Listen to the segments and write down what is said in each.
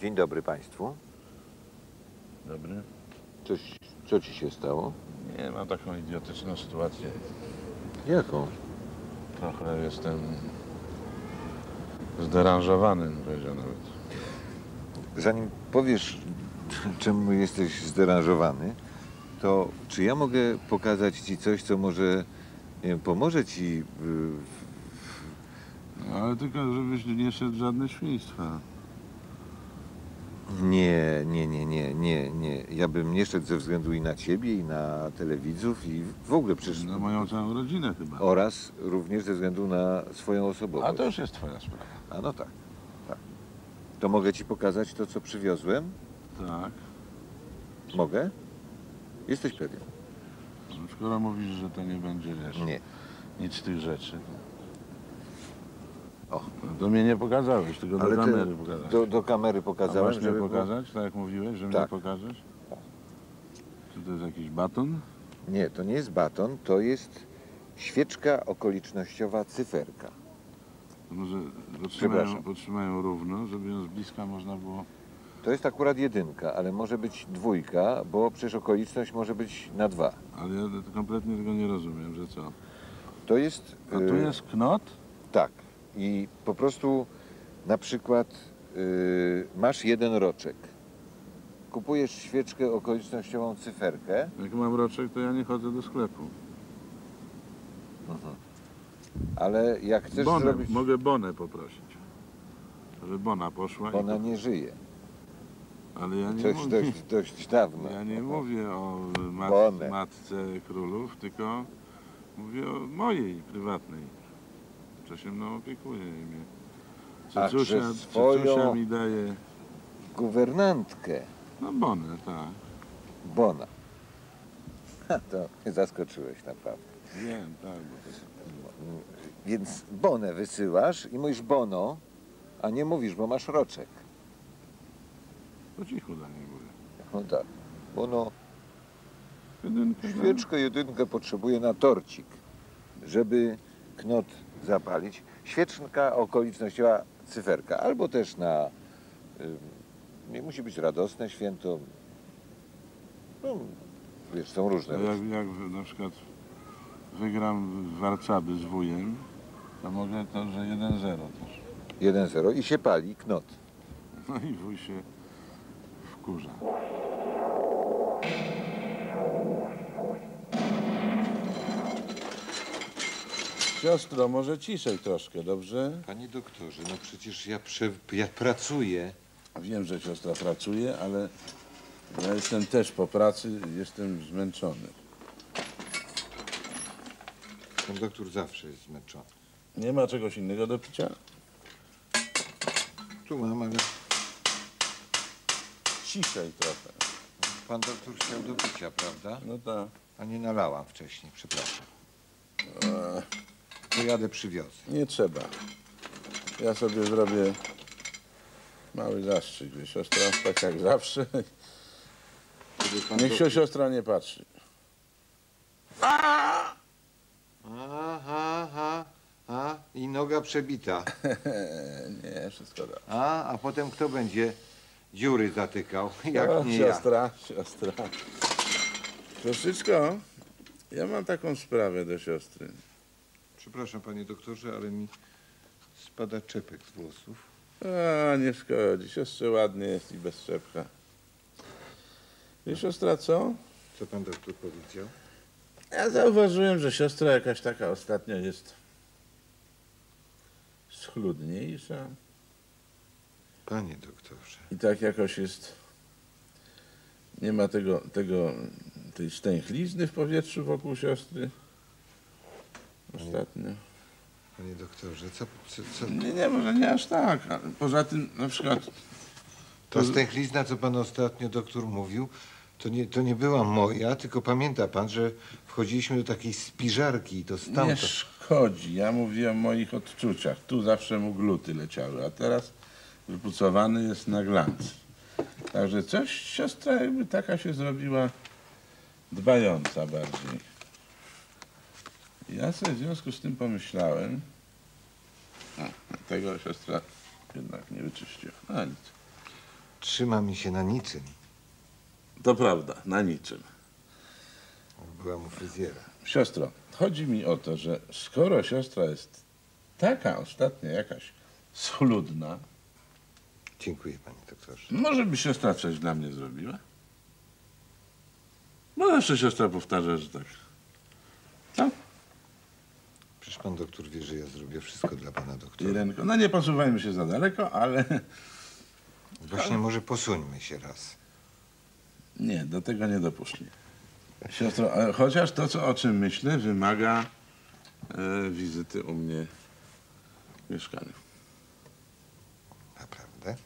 Dzień dobry Państwu. Dobry. Coś, co Ci się stało? Nie, mam taką idiotyczną sytuację. Jaką? Trochę jestem zderanżowany, powiedział nawet. Zanim powiesz, czemu jesteś zderanżowany, to czy ja mogę pokazać Ci coś, co może nie wiem, pomoże Ci w, No, ale tylko, żebyś nie szedł żadne świństwa. Nie, nie, nie, nie, nie, nie. Ja bym nie szedł ze względu i na ciebie, i na telewidzów, i w ogóle przecież. Na moją całą rodzinę chyba. Oraz również ze względu na swoją A osobowość. to już jest twoja sprawa. A no tak, tak. To mogę ci pokazać to, co przywiozłem? Tak. Mogę? Jesteś pewien? No, Skoro mówisz, że to nie będzie, wiesz, Nie. nic z tych rzeczy. O. No, to mnie nie pokazałeś, tylko Ale do ty kamery pokazałeś. Do, do kamery A pokazałem, masz mnie pokazać, tak jak mówiłeś, że mnie Tak. pokażesz? Tak. Czy to jest jakiś baton? Nie, to nie jest baton, to jest świeczka okolicznościowa cyferka. To może potrzymają, Przepraszam. potrzymają równo, żeby ją z bliska można było... To jest akurat jedynka, ale może być dwójka, bo przecież okoliczność może być na dwa. Ale ja kompletnie tego nie rozumiem, że co? To jest... A tu y, jest knot? Tak. I po prostu na przykład y, masz jeden roczek. Kupujesz świeczkę okolicznościową cyferkę. Jak mam roczek, to ja nie chodzę do sklepu. Ale jak chcesz Bonę, zrobić. mogę bonę poprosić. Żeby bona poszła. Bo ona i... nie żyje. Ale ja nie, Coś mówię, dość, dość dawno. ja nie mówię o mat, Bonę. matce królów, tylko mówię o mojej prywatnej. Co się mną opiekuje. I mnie... Ach, że Cecusia, swoją- Cecusia mi daje... Guwernantkę No bonę, tak. Bona. Ha, to mnie zaskoczyłeś naprawdę. Wiem, tak. Bo to... Więc bonę wysyłasz i mówisz bono, a nie mówisz, bo masz roczek. Po cichu dla niej mówię. No tak. Bono Jedynkę, no. Świeczkę jedynkę potrzebuje na torcik, żeby knot zapalić. Świeczka okolicznościowa cyferka, albo też na... Nie musi być radosne święto. No, wiesz, są różne. Jak, jak na przykład wygram warcaby z wujem, to mogę to, że 1-0 też. 1-0 i się pali knot. No i wuj się wkurza. Siostro, może ciszej troszkę, dobrze? Panie doktorze, no przecież ja, prze, ja pracuję. Wiem, że siostra pracuje, ale ja jestem też po pracy, jestem zmęczony. Pan doktor zawsze jest zmęczony. Nie ma czegoś innego do picia? Tu mam, ale Ciszej trochę. pan doktor chciał do picia, prawda? No tak. A nie nalałam wcześniej, przepraszam. Jadę przywiozę. Nie trzeba. Ja sobie zrobię mały zastrzyk, wie siostra, tak jak zawsze. Niech się siostra nie patrzy. Aha, aha, a i noga przebita. nie, wszystko da. A, a potem kto będzie dziury zatykał, jak o, nie ja. siostra, siostra. Troszeczkę. Ja mam taką sprawę do siostry. Przepraszam panie doktorze, ale mi spada czepek z włosów. A, nie szkodzi. Siostrze ładnie jest i bez czepka. Wie siostra co? Co pan doktor powiedział? Ja zauważyłem, że siostra jakaś taka ostatnio jest schludniejsza. Panie doktorze. I tak jakoś jest. Nie ma tego, tego, tej stęchlizny w powietrzu wokół siostry. Ostatnio. Panie doktorze, co, co, co Nie, nie, może nie aż tak. ale Poza tym na przykład. ta stęchlizna, co pan ostatnio doktor mówił, to nie, to nie była moja, tylko pamięta pan, że wchodziliśmy do takiej spiżarki i to Nie stamtąd. szkodzi. Ja mówię o moich odczuciach. Tu zawsze mu gluty leciały, a teraz wypucowany jest na glans. Także coś siostra jakby taka się zrobiła dbająca bardziej. Ja sobie w związku z tym pomyślałem, a, tego siostra jednak nie wyczyściła. No nic. trzyma mi się na niczym. To prawda, na niczym. Byłam u fryzjera. Siostro, chodzi mi o to, że skoro siostra jest taka ostatnio jakaś schludna, Dziękuję, panie doktorze. może by siostra coś dla mnie zrobiła? Bo zawsze siostra powtarza, że. Tak? Przecież pan doktor wie, że ja zrobię wszystko dla pana doktora. Irenko, no nie posuwajmy się za daleko, ale Właśnie może posuńmy się raz. nie, do tego nie dopuszczę. Siostro, ale chociaż to, co, o czym myślę, wymaga e, wizyty u mnie w mieszkaniu. Naprawdę?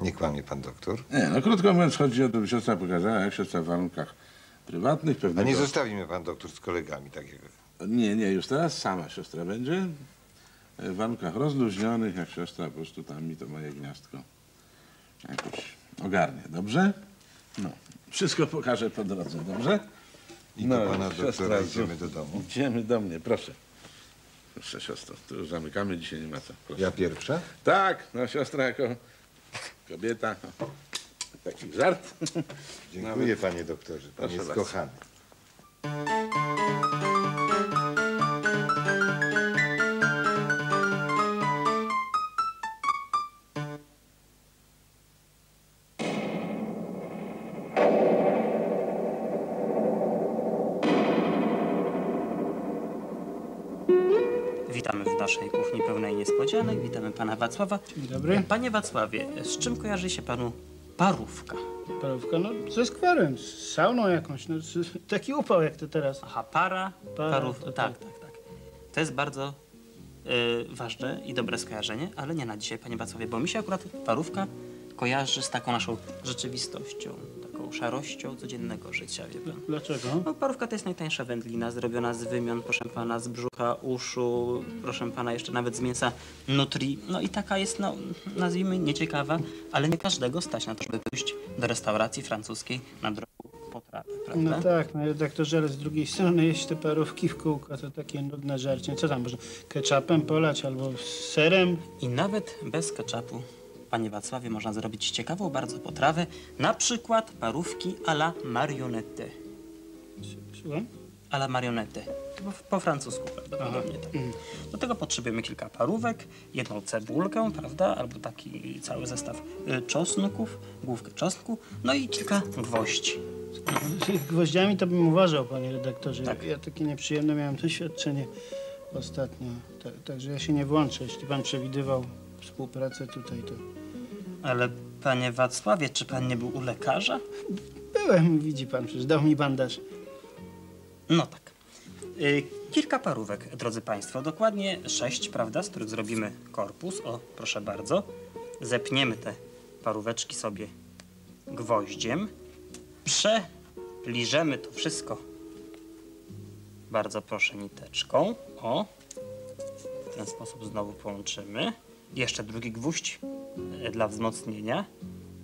Nie kłamie pan doktor? Nie, no krótko mówiąc, chodzi o to, by siostra pokazała, jak siostra w warunkach prywatnych A pewnego... nie zostawi mnie pan doktor z kolegami takiego. Nie, nie, już teraz sama siostra będzie. W warunkach rozluźnionych, jak siostra po prostu tam mi to moje gniazdko jakoś ogarnie, dobrze? No, wszystko pokażę po drodze, dobrze? I do pana siostra, doktora idziemy do domu. Idziemy do mnie, proszę. Proszę siostro, tu już zamykamy, dzisiaj nie ma co. Proszę. Ja pierwsza? Tak, no siostra jako kobieta. no, Taki żart. Dziękuję, panie doktorze. Pan Proszę jest bardzo. kochany. Kuchni pełnej niespodzianek. Witamy pana Wacława. Dzień dobry. Panie Wacławie, z czym kojarzy się panu parówka? Parówka, no ze skwarem, z sauną jakąś, no taki upał jak to teraz. Aha, para, Para, parów. to Tak, tak. tak, tak. To jest bardzo y, ważne i dobre skojarzenie, ale nie na dzisiaj, panie Wacławie, bo mi się akurat parówka kojarzy z taką naszą rzeczywistością, taką szarością codziennego życia, wie pan. Dlaczego? No, parówka to jest najtańsza wędlina, zrobiona z wymion, proszę pana, z brzucha, uszu, proszę pana, jeszcze nawet z mięsa nutri. No i taka jest, no, nazwijmy, nieciekawa, ale nie każdego stać na to, żeby pójść do restauracji francuskiej na drogą potrawę, prawda? No tak, no redaktorze, ale z drugiej strony jeść te parówki w kółko to takie nudne żarcie. Co tam, można ketchupem polać albo serem? I nawet bez ketchupu, panie Wacławie, można zrobić ciekawą bardzo potrawę, na przykład parówki à la marionnette. Słucham? a la marionette. Po, po francusku prawdopodobnie tak. Do tego potrzebujemy kilka parówek, jedną cebulkę, prawda, albo taki cały zestaw y, czosnków, główkę czosnku, no i kilka gwoździ. Z gwoździami to bym uważał, panie redaktorze. Tak. Ja takie nieprzyjemne miałem doświadczenie ostatnio. Ta, także ja się nie włączę. Jeśli pan przewidywał współpracę tutaj, to Ale panie Wacławie, czy pan nie był u lekarza? byłem, widzi pan, przecież dał mi bandaż. No tak. Y, kilka parówek, drodzy państwo, dokładnie sześć, prawda, z których zrobimy korpus. O, proszę bardzo. Zepniemy te paróweczki sobie gwoździem. Przeliżemy to wszystko bardzo proszę niteczką. O, w ten sposób znowu połączymy. Jeszcze drugi gwóźdź e, dla wzmocnienia.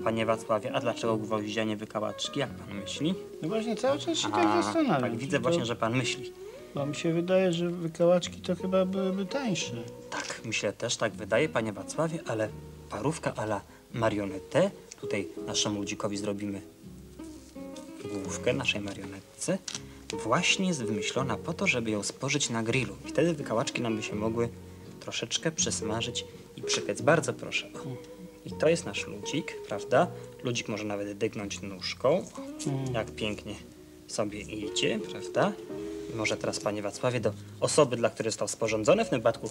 Panie Wacławie, a dlaczego gwoździa nie wykałaczki, jak pan myśli? No właśnie cały czas się A, tak zastanawiam. tak, widzę to- właśnie, że pan myśli. Bo mi się wydaje, że wykałaczki to chyba byłyby tańsze. Tak, myślę też, tak wydaje, panie Wacławie, ale parówka a la marionetę, tutaj naszemu ludzikowi zrobimy główkę naszej marionetce, właśnie jest wymyślona po to, żeby ją spożyć na grillu. I wtedy wykałaczki nam by się mogły troszeczkę przysmażyć i przypiec. Bardzo proszę. I to jest nasz ludzik, prawda? Ludzik może nawet dygnąć nóżką. Jak pięknie sobie idzie, prawda? I może teraz, panie Wacławie, do osoby, dla której został sporządzony w tym wypadku,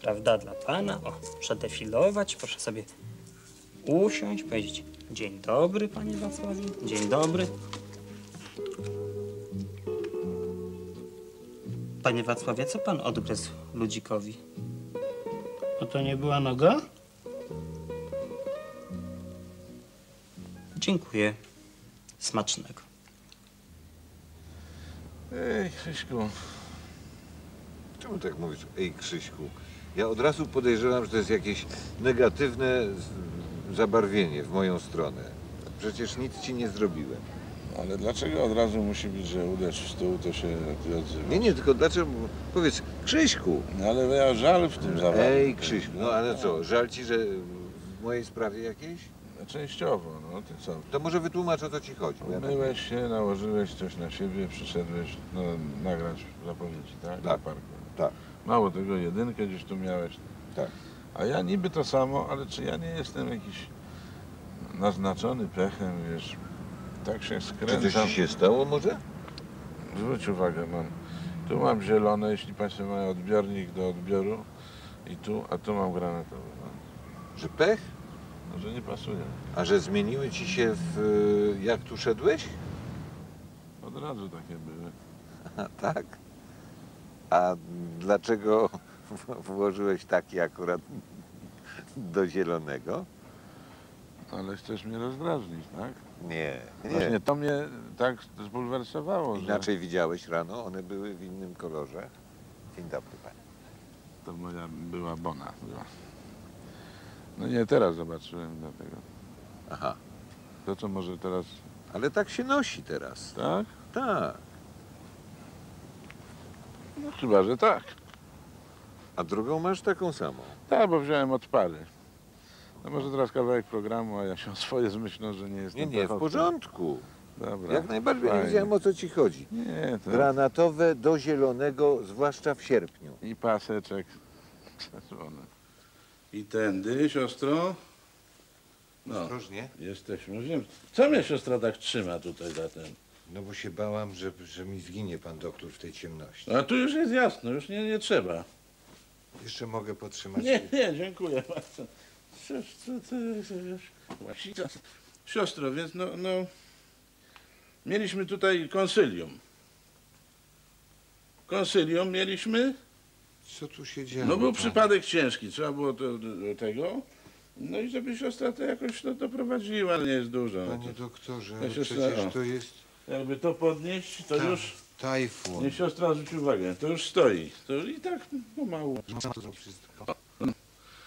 prawda, dla pana, o, przedefilować. Proszę sobie usiąść, powiedzieć dzień dobry, panie Wacławie, dzień dobry. Panie Wacławie, co pan odgryzł ludzikowi? A to nie była noga? Dziękuję. Smacznego. Ej, Krzyśku, Czemu tak mówisz, ej Krzyśku? Ja od razu podejrzewam, że to jest jakieś negatywne zabarwienie w moją stronę. Przecież nic ci nie zrobiłem. Ale dlaczego od razu musi być, że uderz w stół, to się ty odzywasz? Nie, nie, tylko dlaczego? Powiedz, Krzyśku! No, ale ja żal w tym zawarłem. Ej Krzyśku, no ale co, żal ci, że w mojej sprawie jakiejś? Częściowo, no ty co? To może wytłumacz o co ci chodzi. tak- Myłeś się, nałożyłeś coś na siebie, przyszedłeś no, nagrać zapowiedzi, tak? Na Tak. parku. Tak, Mało tego, jedynkę gdzieś tu miałeś. tak. A ja niby to samo, ale czy ja nie jestem jakiś naznaczony pechem, wiesz? Tak się Czy skręcam. coś ci się stało może? Zwróć uwagę, mam, tu mam zielone, jeśli Państwo mają odbiornik do odbioru i tu, a tu mam granatowy. No. Że pech? Może nie pasuje. A że zmieniły ci się w... jak tu szedłeś? Od razu takie były. A, tak. A dlaczego włożyłeś taki akurat do zielonego? Ale chcesz mnie rozdrażnić, tak? Nie, Właśnie nie. to mnie tak zbulwersowało, że Inaczej widziałeś rano, one były w innym kolorze. Dzień dobry panie. to moja była bona. Była. No nie, teraz zobaczyłem dlatego. Aha, To co może teraz, ale tak się nosi teraz. tak? Tak. No chyba, że tak. A drugą masz taką samą. Tak, bo wziąłem od pary. No może teraz kawałek programu, a ja się o swoje zmyślą, że nie jestem Nie, nie, w porządku. Dobra. Jak najbardziej nie fajnie. wiedziałem o co ci chodzi. Nie, to... Granatowe do zielonego, zwłaszcza w sierpniu. I paseczek czerwony. I tędy, siostro? No, Ostrożnie. jesteśmy. Wiem. Co mnie siostra tak trzyma tutaj za ten? No bo się bałam, że, że mi zginie pan doktor w tej ciemności. A tu już jest jasno, już nie, nie trzeba. Jeszcze mogę potrzymać. Nie, nie, dziękuję bardzo. Siostro, więc no, no, mieliśmy tutaj konsylium. Konsylium mieliśmy, Co tu się dzieje? no był przypadek ciężki, trzeba było do, do, tego. No i żeby siostra to jakoś to doprowadziła, ale nie jest dużo. No Panie to, doktorze, ale się przecież to jest jakby to podnieść, to Tak. już, tajfun. niech siostra zwróci uwagę, to już stoi. To i tak pomału. Wszystko.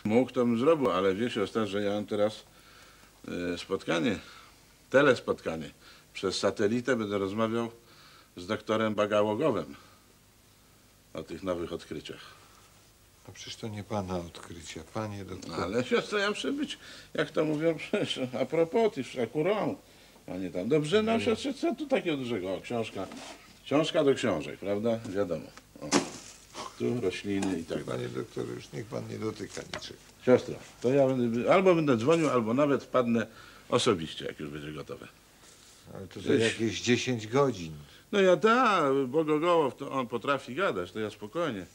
Mógł to bym zrobił, ale wie siostra, że ja mam teraz e, spotkanie, telespotkanie. Przez satelitę będę rozmawiał z doktorem Bagałogowem o tych nowych odkryciach. A przecież to nie pana odkrycia, panie No, doktorze. ale siostra, ja muszę być, jak to mówią, przecież a propos, ty akurą, a nie tam. Dobrze, no siostrze, co tu takiego dużego? O, książka, książka do książek, prawda? Wiadomo. O. Tu rośliny i tak dalej. Panie doktorze, już niech pan nie dotyka niczego. Siostra, to ja będę, albo będę dzwonił, albo nawet wpadnę osobiście, jak już będzie gotowe. Ale to za jakieś 10 godzin. No ja da, bo Gogołow, to on potrafi gadać, to ja spokojnie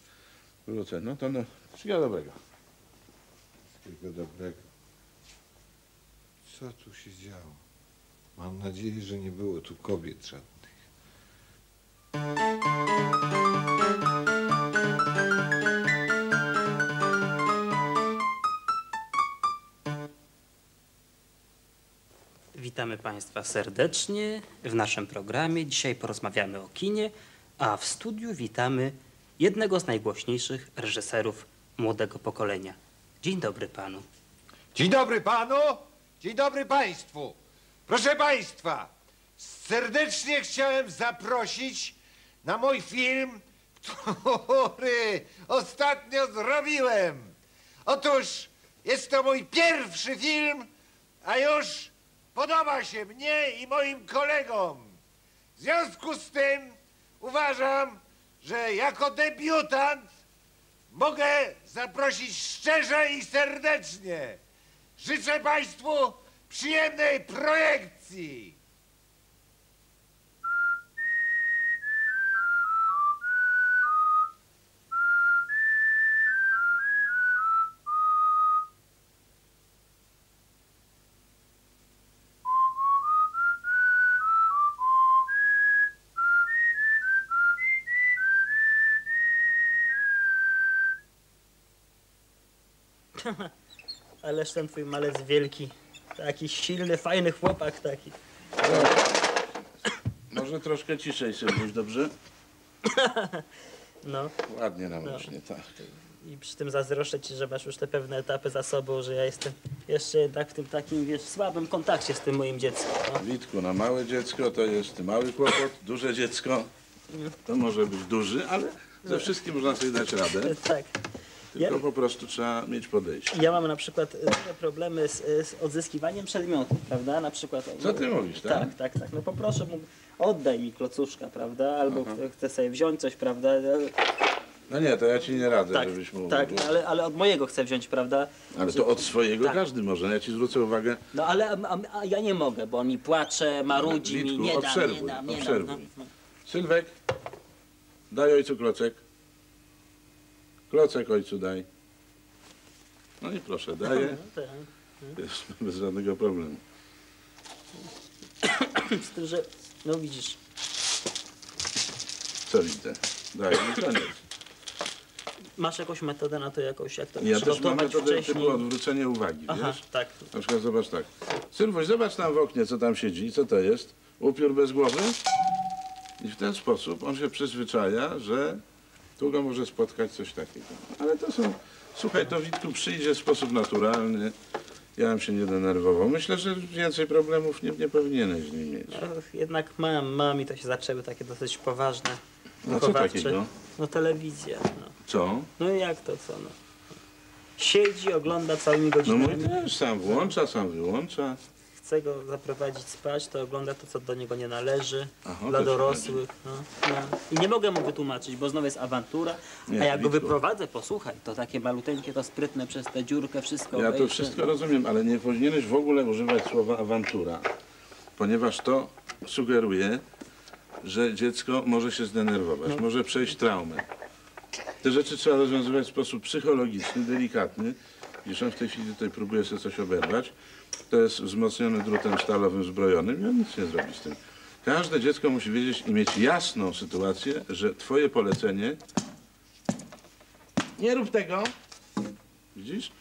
wrócę. No to no, wszystkiego dobrego. Wszystkiego dobrego. Co tu się działo? Mam nadzieję, że nie było tu kobiet żadnych. Witamy Państwa serdecznie w naszym programie. Dzisiaj porozmawiamy o kinie, a w studiu witamy jednego z najgłośniejszych reżyserów młodego pokolenia. Dzień dobry Panu. Dzień dobry panu, dzień dobry państwu. Proszę państwa, serdecznie chciałem zaprosić na mój film, który ostatnio zrobiłem. Otóż jest to mój pierwszy film, a już podoba się mnie i moim kolegom. W związku z tym uważam, że jako debiutant mogę zaprosić szczerze i serdecznie. Życzę Państwu przyjemnej projekcji. Ależ ten Twój malec wielki. Taki silny, fajny chłopak taki. Może troszkę ciszej sobie, dobrze? No Ładnie nam rośnie, tak. i przy tym zazdroszczę Ci, że masz już te pewne etapy za sobą, że ja jestem jeszcze jednak w tym takim, wiesz, słabym kontakcie z tym moim dzieckiem. No. Witku, na małe dziecko to jest mały kłopot, duże dziecko to może być duży, ale ze wszystkim można sobie dać radę. Tak. Tylko Ja- po prostu trzeba mieć podejście. Ja mam na przykład duże problemy z, e, z odzyskiwaniem przedmiotów, prawda? Na przykład. Co ty mówisz, tak? Tak, tak, tak. No poproszę mu, oddaj mi klocuszka, prawda? Albo chcę sobie wziąć coś, prawda? No nie, to ja ci nie radzę, Tak, żebyś mu... tak, ale, ale od mojego chcę wziąć, prawda? Ale to od swojego Tak. każdy może. Ja ci zwrócę uwagę, No ale a, a, ja nie mogę, bo on mi płacze, marudzi mi, Witku, nie obserwuj, nie dam, nie obserwuj. No, no. Sylwek, daj ojcu klocek. Klocek ojcu daj. No i proszę, daję. No, tak. Jest bez żadnego problemu. Z tym, że, no widzisz, Co widzę? Daj, no koniec. masz jakąś metodę na to jakoś, jak to Ja też mam metodę wcześniej? typu odwrócenie uwagi, Aha, wiesz? tak. Na przykład zobacz tak. Sylwuś, zobacz tam w oknie, co tam siedzi. Co to jest? Upiór bez głowy? I w ten sposób on się przyzwyczaja, że tu go może spotkać coś takiego. Ale to są... Słuchaj, to Witku przyjdzie w sposób naturalny. Ja bym się nie denerwował. Myślę, że więcej problemów nie, nie powinieneś z nim mieć. Ach, Jednak mam, mam i to się zaczęły takie dosyć poważne. No co takiego? No telewizja. No. Co? no jak to co? No. Siedzi, ogląda całymi No godzinami. mój też sam włącza, sam wyłącza. Chce go zaprowadzić spać, to ogląda to, co do niego nie należy. Aha, dla dorosłych. No, no. I nie mogę mu wytłumaczyć, bo znowu jest awantura. Nie, a jak go wyprowadzę, posłuchaj, to takie maluteńkie, to sprytne przez tę dziurkę wszystko Ja to wszystko rozumiem, ale nie powinieneś w ogóle używać słowa awantura, ponieważ to sugeruje, że dziecko może się zdenerwować, może przejść traumę. Te rzeczy trzeba rozwiązywać w sposób psychologiczny, delikatny. Widzisz, on w tej chwili tutaj próbuje sobie coś oberwać. To jest wzmocniony drutem stalowym zbrojonym i on nic nie zrobi z tym. Każde dziecko musi wiedzieć i mieć jasną sytuację, że twoje polecenie nie rób tego, widzisz?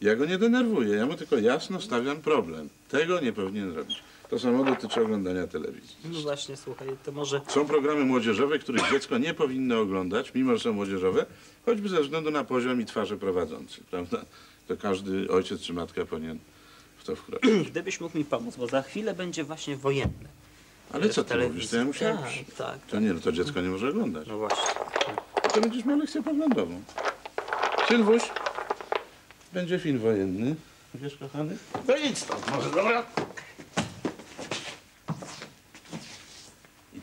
Ja go nie denerwuję, ja mu tylko jasno stawiam problem. Tego nie powinien robić. To samo dotyczy oglądania telewizji. No właśnie, słuchaj, to może... Są programy młodzieżowe, których dziecko nie powinno oglądać, mimo że są młodzieżowe, choćby ze względu na poziom i twarze prowadzących, prawda? To każdy ojciec czy matka powinien w to wkroczyć. Gdybyś mógł mi pomóc, bo za chwilę będzie właśnie wojenny. Ale co ty mówisz? To ja musiałem... Tak, tak. To nie, no to dziecko nie może oglądać. No właśnie. To będziesz miał lekcję poglądową. Sylwuś, będzie film wojenny. Wiesz, kochany? To idź stąd, może, dobra?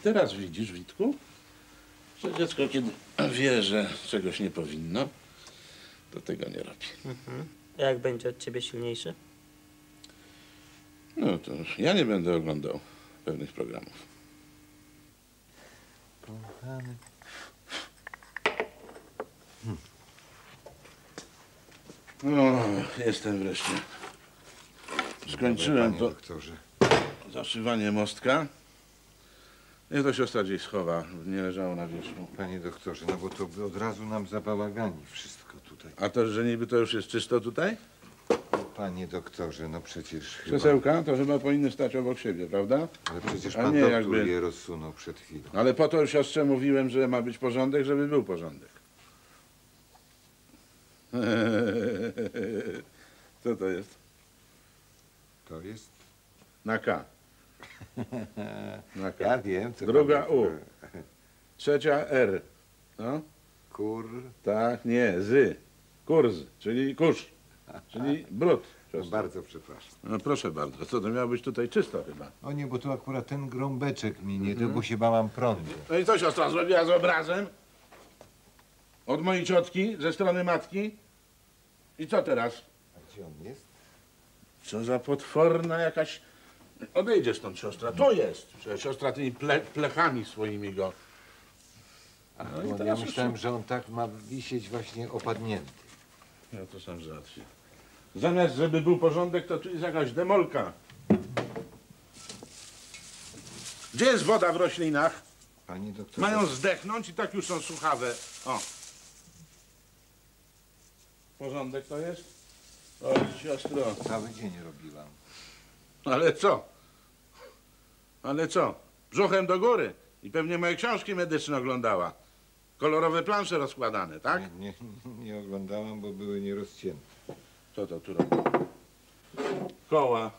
Teraz widzisz, Witku, że dziecko, kiedy wie, że czegoś nie powinno, to tego nie robi. A jak będzie od ciebie silniejszy? No to ja nie będę oglądał pewnych programów. No, jestem wreszcie. Skończyłem to zaszywanie mostka. Niech to siostra gdzieś schowa, nie leżało na wierzchu. Panie doktorze, no bo to by od razu nam zabałagani wszystko tutaj. A to, że niby to już jest czysto tutaj? Panie doktorze, no przecież chyba... Krzesełka to chyba powinny stać obok siebie, prawda? Ale przecież A pan nie, doktor jakby- je rozsunął przed chwilą. Ale po to siostrze mówiłem, że ma być porządek, żeby był porządek. Co to jest? To jest... Na K. K. Ja wiem, co Druga doktor- Trzecia R. No, Kur... tak, nie, z. Kurz, czyli kurz, czyli brud. No, bardzo przepraszam. No proszę bardzo, co to miało być tutaj czysto chyba. O nie, bo tu akurat ten grąbeczek minie, to bo się bałam prądu. No i co siostra zrobiła z obrazem? Od mojej ciotki, ze strony matki? I co teraz? A gdzie on jest? Co za potworna jakaś... Odejdzie stąd siostra, to jest. Przecież siostra tymi ple, plechami swoimi go... A, No i ja teraz już- myślałem, że on tak ma wisieć właśnie opadnięty. Ja to sam załatwię. Zamiast, żeby był porządek, to tu jest jakaś demolka. Gdzie jest woda w roślinach? Panie doktorze, Mają zdechnąć i tak już są suchawe. O. Porządek to jest? Oj, siostro. cały dzień robiłam. Ale co? Ale co? Brzuchem do góry. I pewnie moje książki medyczne oglądała. Kolorowe plansze rozkładane, tak? Nie, nie, nie oglądałam, bo były nierozcięte. Co to tu robi? Koła.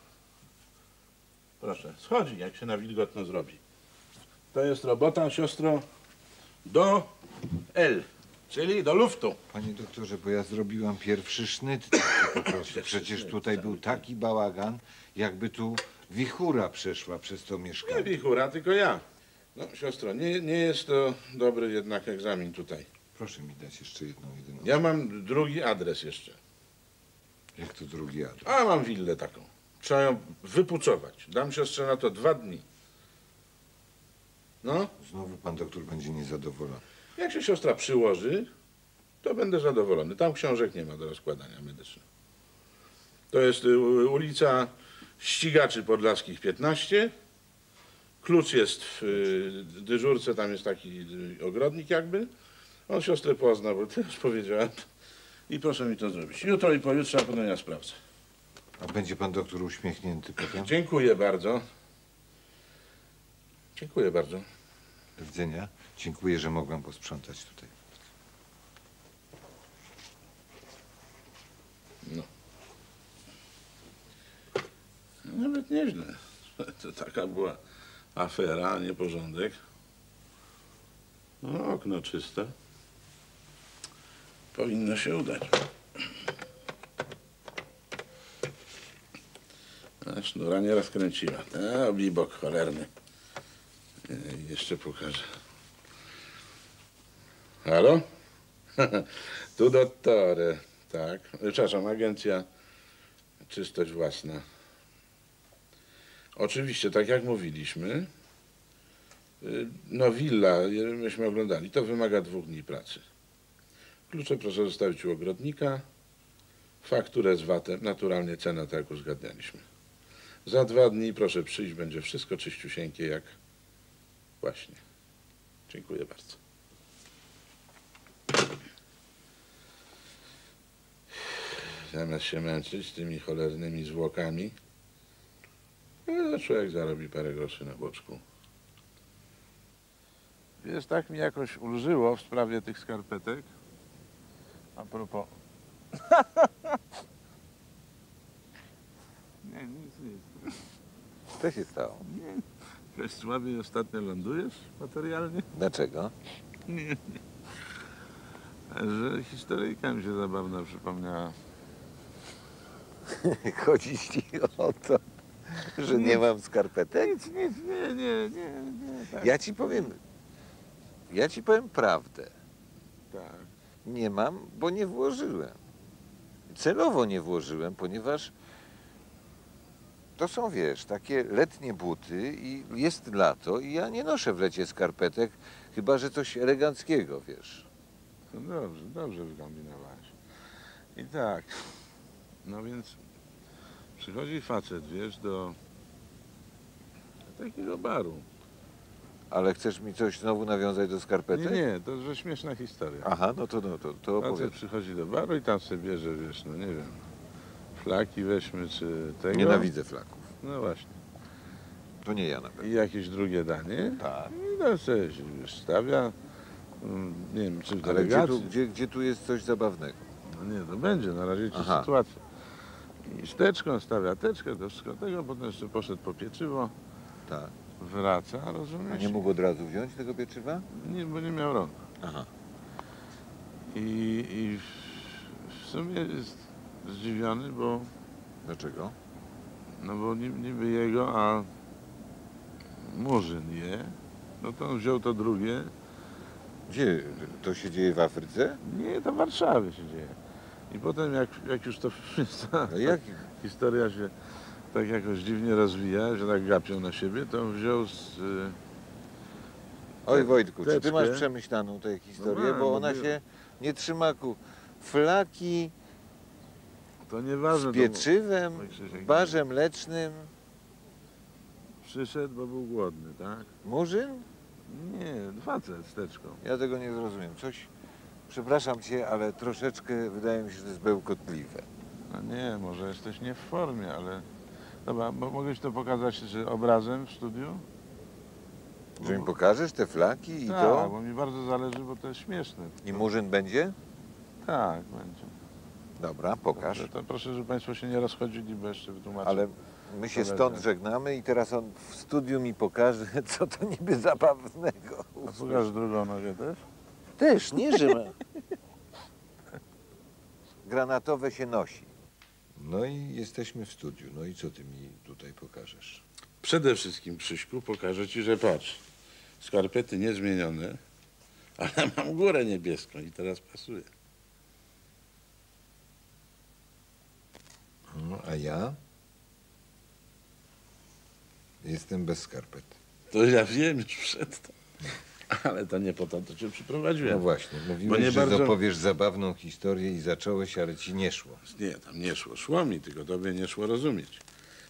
Proszę, schodzi, jak się na wilgotno zrobi. To jest robota, siostro, do L. Czyli do luftu. Panie doktorze, bo ja zrobiłam pierwszy sznyt taki po prostu. Przecież tutaj był taki bałagan, jakby tu wichura przeszła przez to Nie mieszkanie. wichura, tylko ja. No, siostro, nie, nie jest to dobry jednak egzamin tutaj. Proszę mi dać jeszcze jedną, jedyną. Ja mam drugi adres jeszcze. Jak to drugi adres? A mam willę taką. Trzeba ją wypucować. Dam siostrze na to dwa dni. No, Znowu pan doktor będzie niezadowolony. jak się siostra przyłoży, to będę zadowolony. Tam książek nie ma do rozkładania medycznych. To jest y, ulica Ścigaczy Podlaskich 15. Klucz jest w y, dyżurce, tam jest taki y, ogrodnik jakby. On siostrę pozna, bo to już powiedziałem. I proszę mi to zrobić. Jutro i pojutrze, a potem ja sprawdzę. A będzie pan doktor uśmiechnięty potem? Dziękuję bardzo. Dziękuję bardzo. Do widzenia. Dziękuję, że mogłem posprzątać tutaj. Nawet nieźle. To taka była afera, a nie porządek. No, okno czyste. Powinno się udać. A sznura nie rozkręciła. A, obibok cholerny. E, Jeszcze pokażę. Halo? tu dottore. Tak. Przepraszam, agencja Czystość Własna. Oczywiście, tak jak mówiliśmy, y, no willa, myśmy oglądali, to wymaga dwóch dni pracy. Klucze proszę zostawić u ogrodnika, fakturę z VAT-em, naturalnie cena tak jak uzgadnialiśmy. Za dwa dni proszę przyjść, będzie wszystko czyściusieńkie jak właśnie. Dziękuję bardzo. Zamiast się męczyć tymi cholernymi zwłokami, no, człowiek zarobi parę groszy na boczku. Wiesz, tak mi jakoś ulżyło w sprawie tych skarpetek. A propos. nie, nic, nic. Co się stało? Wiesz, słabiej ostatnio lądujesz materialnie? Dlaczego? Nie, nie. Że historyjka mi się zabawna przypomniała. Chodzi ci o to, że nie mam skarpetek? Nic, nic, nie, nie, nie, nie. Tak. Ja ci powiem, ja ci powiem prawdę. tak. Nie mam, bo nie włożyłem. Celowo nie włożyłem, ponieważ to są, wiesz, takie letnie buty i jest lato i ja nie noszę w lecie skarpetek, chyba że coś eleganckiego, wiesz. No dobrze, dobrze wykombinowałeś. I tak, no więc przychodzi facet, wiesz, do takiego baru. Ale chcesz mi coś znowu nawiązać do Nie, skarpetek? nie, to że śmieszna historia. Aha, no to, no, to, to Facet opowiedz. przychodzi do baru i tam sobie bierze, wiesz, no nie wiem, flaki weźmy, czy tego. Nienawidzę flaków. No właśnie. To nie ja na pewno. I jakieś drugie danie. Tak. I tam sobie wiesz, stawia, mm, nie wiem, czy w Ale gdzie tu, gdzie, gdzie tu jest coś zabawnego? No nie, to będzie, na razie ci Aha. sytuacja. I steczką stawia teczkę, to wszystko tego, potem jeszcze poszedł po pieczywo, Tak. wraca, A rozumiesz? nie mógł od razu wziąć tego pieczywa? Nie, bo nie miał rąk. Aha. I, i w- w sumie jest zdziwiony, bo, Dlaczego? no bo ni- niby jego, a murzyn je, no to on wziął to drugie. Gdzie? To się dzieje w Afryce? Nie, to w Warszawie się dzieje. I potem jak, jak już to ta No jak? historia się tak jakoś dziwnie rozwija, że tak gapią na siebie, to on wziął z... y, Oj Wojtku, czy ty Teczkę. masz przemyślaną tę historię? mam, Bo bo ona się nie trzyma ku. Flaki To nieważne, z to pieczywem, w barze mlecznym. przyszedł, bo był głodny, tak? Murzyn? Nie, facet z teczką. Ja tego nie zrozumiem. Coś, przepraszam cię, ale troszeczkę wydaje mi się, że to jest bełkotliwe. No nie, może jesteś nie w formie, ale... Dobra, bo mogę ci to pokazać że obrazem w studiu? Że mi pokażesz te flaki i tak, to? bo mi bardzo zależy, bo to jest śmieszne. I murzyn będzie? Tak, będzie. Dobra, pokaż. Dobrze, to proszę, żeby Państwo się nie rozchodzili, bo jeszcze wytłumaczę. Ale my się stąd tak. żegnamy i teraz on w studiu mi pokaże, co to niby zabawnego. A pokaż drugą nogę też? Też, nie, ma. Granatowe się nosi. No i jesteśmy w studiu. No i co ty mi tutaj pokażesz? Przede wszystkim, Krzyśku, pokażę ci, że patrz. Skarpety niezmienione, ale mam górę niebieską i teraz pasuje. No, a ja? Jestem bez skarpet. To ja wiem już przedtem. Ale to nie po to, to cię przyprowadziłem. No właśnie, Bo mówiłeś, nie że bardzo- opowiesz zabawną historię i zacząłeś, ale ci nie szło. Nie, tam nie szło. Szło mi, tylko tobie nie szło rozumieć.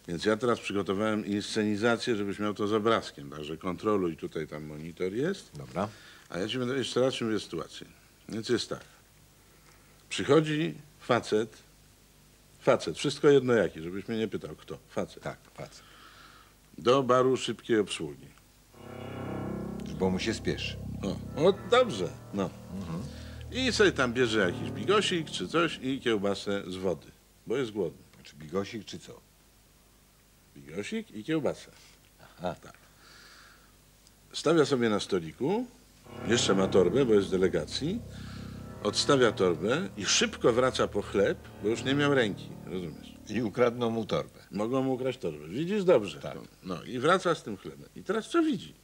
Więc ja teraz przygotowałem inscenizację, żebyś miał to z obrazkiem. Także kontroluj, tutaj tam monitor jest. Dobra? A ja ci będę jeszcze raz mówię sytuację. Więc jest tak. Przychodzi facet, facet, wszystko jedno jaki, żebyś mnie nie pytał kto, facet, Tak, facet. do baru szybkiej obsługi. Bo mu się spieszy. O, o dobrze, no. I sobie tam bierze jakiś bigosik czy coś i kiełbasę z wody, bo jest głodny. Czy bigosik, czy co? Bigosik i kiełbasę. Aha. Tak. Stawia sobie na stoliku, jeszcze ma torbę, bo jest w delegacji, odstawia torbę i szybko wraca po chleb, bo już nie miał ręki, rozumiesz? I ukradną mu torbę. Mogą mu ukraść torbę. Widzisz dobrze. Tak. No i wraca z tym chlebem. I teraz co widzi?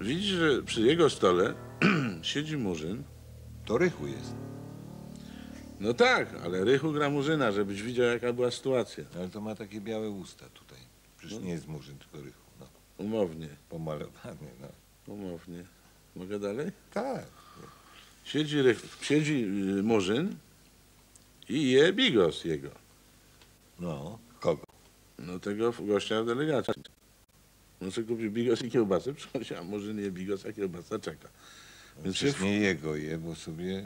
Widzi, że przy jego stole siedzi murzyn. To rychu jest. No tak, ale rychu gra murzyna, żebyś widział jaka była sytuacja. Ale to ma takie białe usta tutaj. Przecież nie jest murzyn, tylko rychu. No, Umownie, pomalowany, no. umownie. Mogę dalej? Tak. Siedzi, rych, siedzi y, murzyn i je bigos jego. No. Kogo? No tego gościa w delegacji. No co kupił bigos i kiełbasę, przychodzi, a murzyn je bigos, a kiełbasa czeka. Więc nie jego je, bo sobie.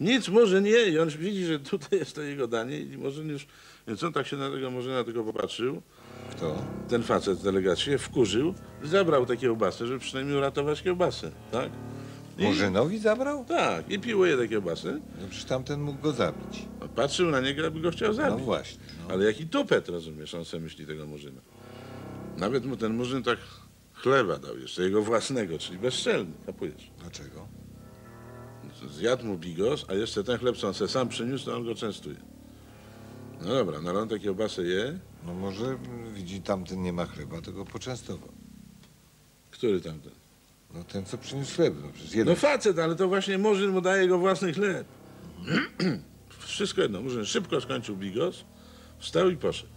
Nic może nie i on widzi, że tutaj jest to jego danie i może już, więc on tak się na tego Murzyna tylko popatrzył, Kto? ten facet z delegacji się wkurzył, zabrał tę kiełbasę, żeby przynajmniej uratować kiełbasę, tak? I, Murzynowi zabrał? Tak, i piło je tę kiełbasę, No przecież tamten mógł go zabić. a patrzył na niego, aby go chciał No zabić. właśnie. No. Ale jaki tupet, rozumiesz, on sobie myśli tego Murzyna. Nawet mu ten Murzyn tak chleba dał jeszcze, jego własnego, czyli bezczelny, kapujesz. Dlaczego? Zjadł mu bigos, a jeszcze ten chleb, co on sobie sam przyniósł, to on go częstuje. No dobra, no ale on tę kiełbasę je, No może widzi tamten nie ma chleba, to go poczęstował. który tamten? No ten, co przyniósł chleb, no przecież No jeden. facet, ale to właśnie Murzyn mu daje jego własny chleb. Wszystko jedno. Murzyn szybko skończył bigos, wstał i poszedł.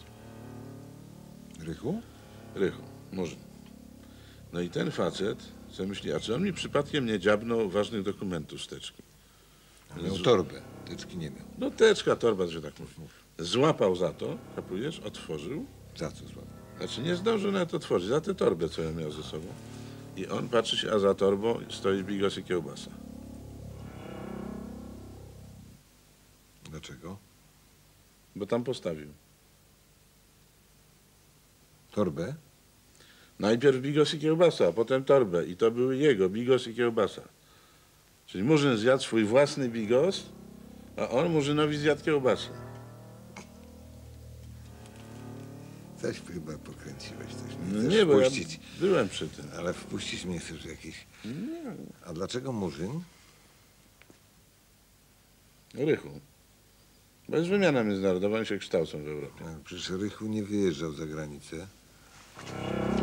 Rychu? Rychu, Murzyn. No i ten facet co myśli, a czy on mi przypadkiem nie dziabnął ważnych dokumentów z teczki? Miał torbę. Teczki nie miał. No teczka, torba, że tak mówi. Złapał za to, kapujesz, otworzył. Za co złapał? Znaczy nie zdążył nawet otworzyć, za tę torbę, co ja miał ze sobą. I on patrzy się, a za torbą stoi bigos i kiełbasa. Dlaczego? Bo tam postawił. Torbę? Najpierw bigos i kiełbasa, a potem torbę. I to były jego, bigos i kiełbasa. Czyli Murzyn zjadł swój własny bigos, a on Murzynowi zjadł kiełbasę. Coś chyba pokręciłeś. Coś mnie No nie, bo ja wpuścić. byłem przy tym. Ale wpuścić mnie chcesz w jakieś... A dlaczego Murzyn? Rychu. Bo jest wymiana międzynarodowa, oni się kształcą w Europie. No, Przecież Rychu nie wyjeżdżał za granicę. うん